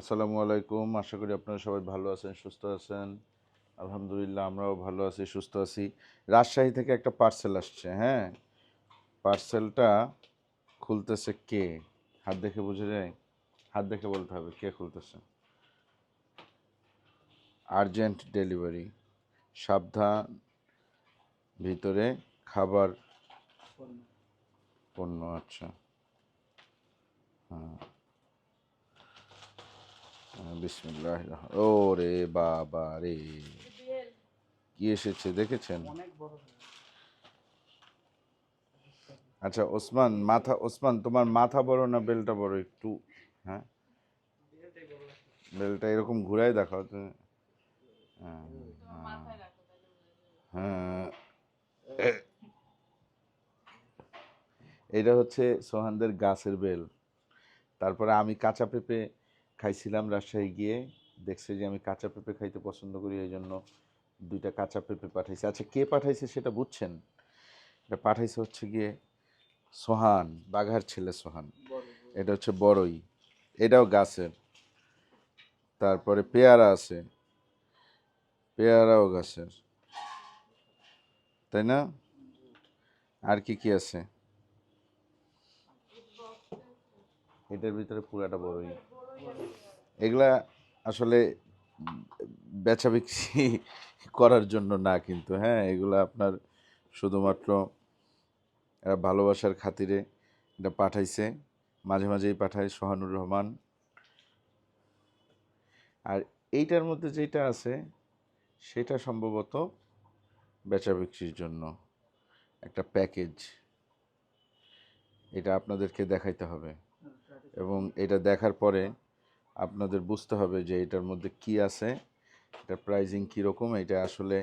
আসসালামু আলাইকুম। আশা করি আপনারা সবাই ভালো আছেন, সুস্থ আছেন। আলহামদুলিল্লাহ, আমরাও ভালো আছি, সুস্থ আছি। রাজশাহী থেকে একটা পার্সেল আসছে হ্যাঁ? পার্সেলটা খুলতেছে কে? হাত দেখে বুঝে যায়? হাত দেখে বলতে হবে, কে খুলতেছে? আর্জেন্ট ডেলিভারি সাবধান, ভিতরে খাবার, পণ্য আচ্ছা। হ্যাঁ। বিসমিল্লাহ ও রে বাবা রে। কি এসেছে দেখেছেন? আচ্ছা ওসমান মাথা ওসমান তোমার মাথা বড় না বেলটা বড়? একটু হ্যাঁ? বেলটা এরকম ঘুরাই দেখাও তুমি। হ্যাঁ, হ্যাঁ। এটা হচ্ছে সোহানদের গাছের বেল। তারপরে আমি কাঁচা পেঁপে খাইছিলাম রাজশাহী গিয়ে। দেখছে যে আমি কাঁচা পেঁপে খাইতে পছন্দ করি এই জন্য দুইটা কাঁচা পেঁপে পাঠাইছে। আচ্ছা কে পাঠাইছে সেটা বুঝছেন? এটা পাঠাইছে হচ্ছে গিয়ে সোহান বাঘার ছেলে সোহান। এটা হচ্ছে বড়ই। এটাও গাছের। তারপরে পেয়ারা আছে। পেয়ারাও গাছের। তাই না? আর কি কি আছে? এটার ভিতরে পুরাটা বড়ই। এগুলা আসলে বেচা বিক্রি করার জন্য না কিন্তু হ্যাঁ এগুলা আপনার শুধুমাত্র এরা ভালোবাসার খাতিরে এটা পাঠাইছে, মাঝে মাঝেই পাঠায় সোহানুর রহমান। আর এইটার মধ্যে যেটা আছে, সেটা সম্ভবত বেচা বিক্রির জন্য একটা প্যাকেজ। এটা আপনাদেরকে দেখাইতে হবে। এবং এটা দেখার পরে আপনাদের বুঝতে হবে যে এটার মধ্যে কি আছে, এটা প্রাইজিং কীরকম এটা আসলে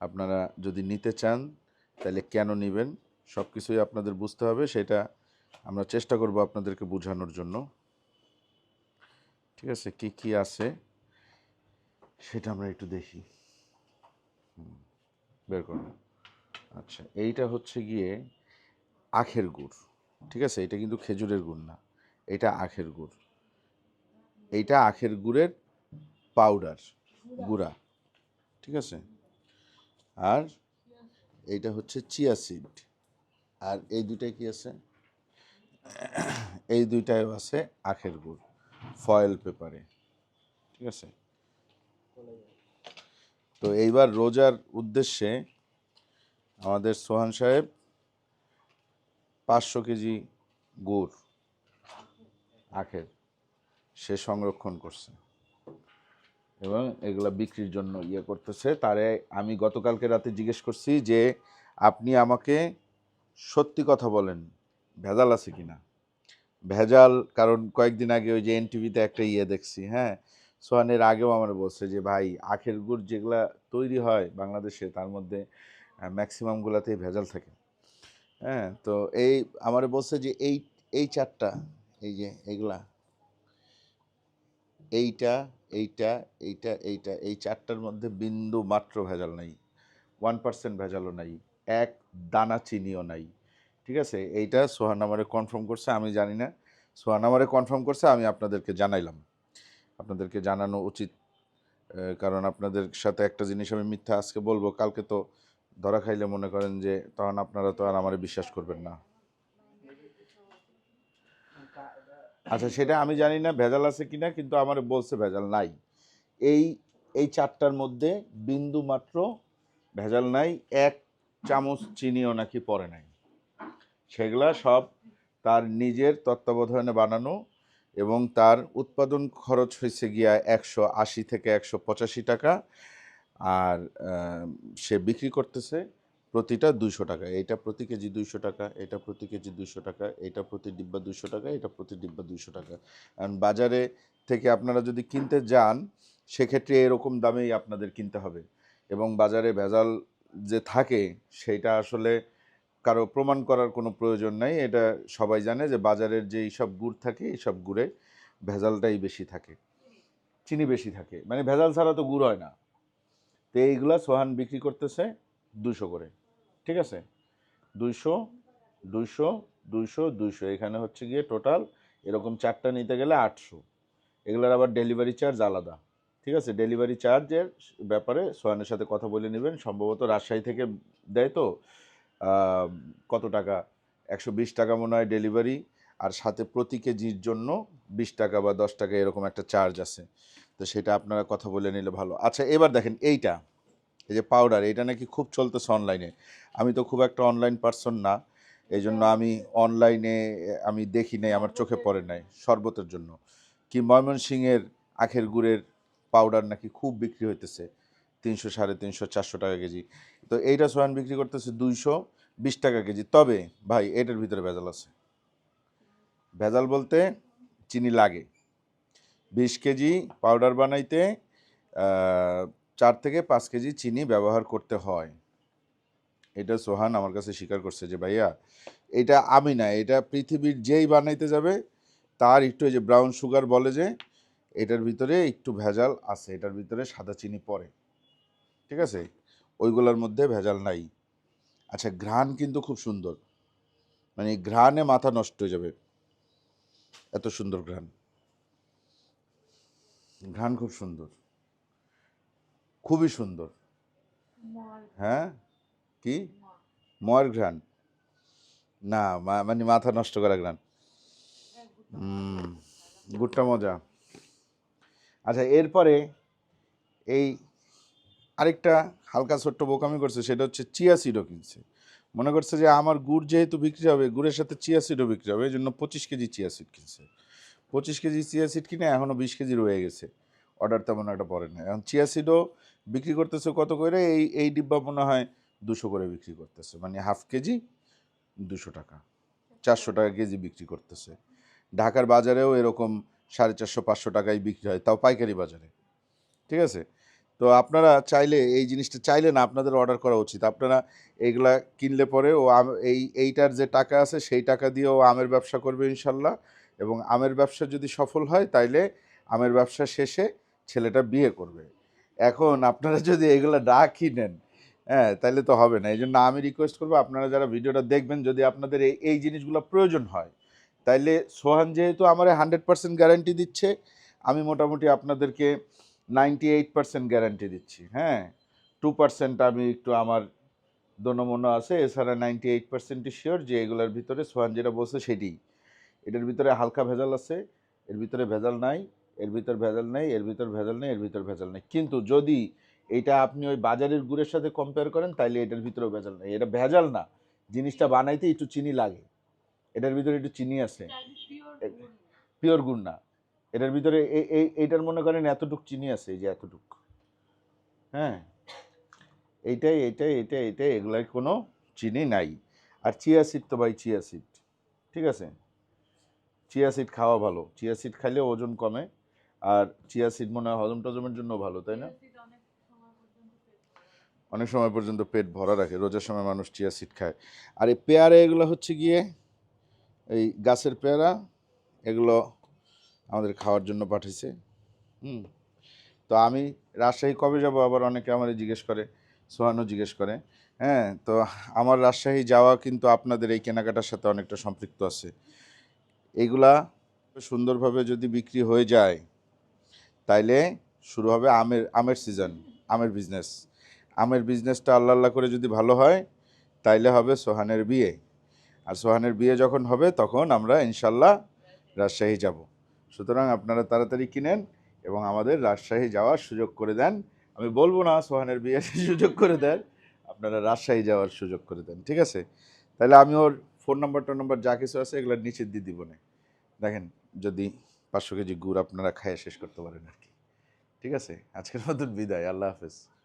আপনারা যদি নিতে চান, তাহলে কেন নেবেন সব কিছুই আপনাদের বুঝতে হবে, সেটা আমরা চেষ্টা করব আপনাদেরকে বোঝানোর জন্য। ঠিক আছে, কি কি আছে সেটা আমরা একটু দেখি। বের করুন। আচ্ছা এইটা হচ্ছে গিয়ে আখের গুড়। ঠিক আছে, এটা কিন্তু খেজুরের গুড় না, এটা আখের গুড়। এইটা আখের গুড়ের পাউডার গুঁড়া। ঠিক আছে? আর এইটা হচ্ছে চিয়া সিড আর এই দুইটাই কি আছে? এই দুইটাও আছে আখের গুড় ফয়েল পেপারে ঠিক আছে? তো এইবার রোজার উদ্দেশ্যে আমাদের সোহান সাহেব পাঁচশো কেজি গুড়, আখের। সে সংরক্ষণ করছে। এবং এগুলো বিক্রির জন্য ইয়ে করতেছে। তারে আমি গতকালকে রাতে জিজ্ঞেস করছি যে, আপনি আমাকে সত্যি কথা বলেন, ভেজাল আছে কি না ভেজাল, কারণ কয়েকদিন আগে ওই যে এনটিভিতে একটা ইয়ে দেখছি হ্যাঁ? সোহানের আগেও আমার বলছে যে, ভাই, আখের গুড় যেগুলা তৈরি হয় বাংলাদেশে, তার মধ্যে ম্যাক্সিমামগুলাতেই ভেজাল থাকে। হ্যাঁ তো এই আমার বলছে যে, এই এই চারটা, এই যে এইগুলা এইটা এইটা এইটা এইটা, এই চারটার মধ্যে বিন্দু মাত্র ভেজাল নাই। ওয়ান পার্সেন্ট ভেজালও নাই। এক দানা চিনিও নাই। ঠিক আছে? এইটা সোহান আমারে কনফার্ম করছে, আমি জানি না। সোহান আমারে কনফার্ম করছে, আমি আপনাদেরকে জানাইলাম। আপনাদেরকে জানানো উচিত। কারণ আপনাদের সাথে একটা জিনিস আমি মিথ্যা আজকে বলব। কালকে তো ধরা খাইলে মনে করেন যে, তখন আপনারা তো আর আমারে বিশ্বাস করবেন না। আচ্ছা সেটা আমি জানি না ভেজাল আছে কিনা, কিন্তু আমার বলছে ভেজাল নাই। এই এই চারটার মধ্যে বিন্দু মাত্র ভেজাল নাই, এক চামচ চিনিও নাকি পরে নাই। সেগুলা সব তার নিজের তত্ত্বাবধানে বানানো এবং তার উৎপাদন খরচ হয়েছে গিয়া একশো আশি থেকে একশো পঁচাশি টাকা। আর সে বিক্রি করতেছে প্রতিটা দুইশো টাকা, এটা প্রতি কেজি দুইশো টাকা, এটা প্রতি কেজি দুইশো টাকা, এটা প্রতি ডিব্বা দুইশো টাকা, এটা প্রতি ডিব্বা দুইশো টাকা। কারণ বাজারে থেকে আপনারা যদি কিনতে যান, সেক্ষেত্রে এরকম দামেই আপনাদের কিনতে হবে। এবং বাজারে ভেজাল যে থাকে, সেটা আসলে কারও প্রমাণ করার কোনো প্রয়োজন নাই। এটা সবাই জানে যে বাজারের যে সব গুড় থাকে, এই সব গুড়ে ভেজালটাই বেশি থাকে, চিনি বেশি থাকে। মানে ভেজাল ছাড়া তো গুড় হয় না। তো এইগুলা সোহান বিক্রি করতেছে দুশো করে। ঠিক আছে? দুইশো দুইশো দুইশো দুইশো। এখানে হচ্ছে গিয়ে টোটাল এরকম চারটা নিতে গেলে আটশো। এগুলোর আবার ডেলিভারি চার্জ আলাদা। ঠিক আছে? ডেলিভারি চার্জের ব্যাপারে সোহানের সাথে কথা বলে নেবেন। সম্ভবত রাজশাহী থেকে দেয় তো কত টাকা? একশো বিশ টাকা মনে হয় ডেলিভারি আর সাথে প্রতি কেজির জন্য বিশ টাকা বা দশ টাকা এরকম একটা চার্জ আছে। তো সেটা আপনারা কথা বলে নিলে ভালো। আচ্ছা এবার দেখেন এইটা। এই যে পাউডার এটা নাকি খুব চলতেছে অনলাইনে আমি তো খুব একটা অনলাইন পার্সন না এই জন্য আমি অনলাইনে আমি দেখি নাই আমার চোখে পড়ে নাই শরবতের জন্য। কি ময়মনসিংহের আখের গুড়ের পাউডার নাকি খুব বিক্রি হইতেছে তিনশো সাড়ে তিনশো চারশো টাকা কেজি। তো এইটা সোয়ান বিক্রি করতেছে দুইশো বিশ টাকা কেজি। তবে ভাই এটার ভিতরে ভেজাল আছে। ভেজাল বলতে চিনি লাগে। বিশ কেজি পাউডার বানাইতে চার থেকে পাঁচ কেজি চিনি ব্যবহার করতে হয়। এটা সোহান আমার কাছে স্বীকার করছে যে, ভাইয়া, এটা আমি না, এটা পৃথিবীর যেই বানাইতে যাবে, তার একটু এই যে ব্রাউন সুগার বলে যে, এটার ভিতরে একটু ভেজাল আছে, এটার ভিতরে সাদা চিনি পড়ে। ঠিক আছে? ওইগুলোর মধ্যে ভেজাল নাই। আচ্ছা ঘ্রাণ কিন্তু খুব সুন্দর। মানে ঘ্রাণে মাথা নষ্ট হয়ে যাবে। এত সুন্দর ঘ্রাণ। ঘ্রাণ খুব সুন্দর। খুবই সুন্দর। হ্যাঁ? কি? ময়ের ঘ্রাণ। না মানে মাথা নষ্ট করা ঘ্রাণ। গুড়টা মজা। আচ্ছা এরপরে এই আরেকটা হালকা ছোট্ট বোকামি করছে সেটা হচ্ছে চিয়া সিডও কিনছে। মনে করছে যে আমার গুড় যেহেতু বিক্রি হবে গুড়ের সাথে চিয়া সিডও বিক্রি হবে এই জন্য পঁচিশ কেজি চিয়া সিড কিনছে। পঁচিশ কেজি চিয়া সিড কিনে এখনও বিশ কেজি রয়ে গেছে। অর্ডার তেমন একটা পড়ে না এখন চিয়া সিডও বিক্রি করতেছে কত করে? এই এই ডিব্বা মনে হয় দুশো করে বিক্রি করতেছে। মানে হাফ কেজি দুশো টাকা। চারশো টাকা কেজি বিক্রি করতেছে। ঢাকার বাজারেও এরকম সাড়ে চারশো, পাঁচশো টাকায় বিক্রি হয়। তাও পাইকারি বাজারে। ঠিক আছে? তো আপনারা চাইলে এই জিনিসটা চাইলে না, আপনাদের অর্ডার করা উচিত। আপনারা এইগুলা কিনলে পরে ও এই, এইটার যে টাকা আছে, সেই টাকা দিয়ে ও আমের ব্যবসা করবে ইনশাল্লাহ। এবং আমের ব্যবসা যদি সফল হয়, তাইলে আমের ব্যবসা শেষে ছেলেটা বিয়ে করবে। এখন আপনারা যদি এগুলো না কিনেন হ্যাঁ তাহলে তো হবে না। এই জন্য আমি রিকোয়েস্ট করব আপনারা যারা ভিডিওটা দেখবেন, যদি আপনাদের এই এই জিনিসগুলো প্রয়োজন হয়, তাইলে সোহান যেহেতু আমার হান্ড্রেড পার্সেন্ট গ্যারান্টি দিচ্ছে, আমি মোটামুটি আপনাদেরকে নাইনটি এইট পার্সেন্ট গ্যারান্টি দিচ্ছি হ্যাঁ। টু পার্সেন্ট আমি একটু আমার দনমনো আছে, এছাড়া নাইনটি এইট পার্সেন্টই শিওর যে এগুলোর ভিতরে সোহান যেটা বলছে সেটি এটার ভিতরে হালকা ভেজাল আছে, এর ভিতরে ভেজাল নাই। এর ভিতর ভেজাল নেই এর ভিতর ভেজাল নেই এর ভিতর ভেজাল নেই। কিন্তু যদি এটা আপনি ওই বাজারের গুড়ের সাথে কম্পেয়ার করেন তাহলে এটার ভিতরেও ভেজাল নেই। এটা ভেজাল না জিনিসটা বানাইতে একটু চিনি লাগে। এটার ভিতরে একটু চিনি আছে। পিওর গুড়? না। এটার ভিতরে এই- এই এইটার মনে করেন এতটুক চিনি আছে এই যে এতটুক। হ্যাঁ? এইটাই এইটাই এইটাই এটাই এগুলাই কোনো চিনি নাই। আর চিয়া সিড তো ভাই চিয়া সিড ঠিক আছে? চিয়া সিড খাওয়া ভালো। চিয়া সিড খাইলে ওজন কমে। আর চিয়া সিড মনে হয় হজম টজমের জন্য ভালো, তাই না? অনেক সময় পর্যন্ত পেট ভরা রাখে, রোজার সময় মানুষ চিয়া সিড খায়। আর এই পেয়ারা এগুলো হচ্ছে গিয়ে, এই গাছের পেয়ারা, এগুলো আমাদের খাওয়ার জন্য পাঠিয়েছে। হুম, তো আমি রাজশাহী কবে যাব আবার অনেকে আমার জিজ্ঞেস করে, সোহানও জিজ্ঞেস করে। হ্যাঁ তো আমার রাজশাহী যাওয়া কিন্তু আপনাদের এই কেনাকাটার সাথে অনেকটা সম্পৃক্ত আছে। এইগুলা সুন্দরভাবে যদি বিক্রি হয়ে যায় তাইলে শুরু হবে আমের আমের সিজন আমের বিজনেস আমের বিজনেসটা আল্লাহ আল্লাহ করে যদি ভালো হয়, তাইলে হবে সোহানের বিয়ে। আর সোহানের বিয়ে যখন হবে, তখন আমরা ইনশাল্লাহ রাজশাহী যাব। সুতরাং আপনারা তাড়াতাড়ি কিনেন এবং আমাদের রাজশাহী যাওয়ার সুযোগ করে দেন। আমি বলব না সোহানের বিয়ের সুযোগ করে দেন, আপনারা রাজশাহী যাওয়ার সুযোগ করে দেন, ঠিক আছে? তাহলে আমি ওর ফোন নাম্বার টোন নাম্বার যা কিছু আছে, এগুলো নিচে দিয়ে দিব না। দেখেন, যদি পাঁচশো কেজি গুড় আপনারা খাইয়ে শেষ করতে পারেন আর কি। ঠিক আছে? আজকের মতন বিদায়, আল্লাহ হাফেজ।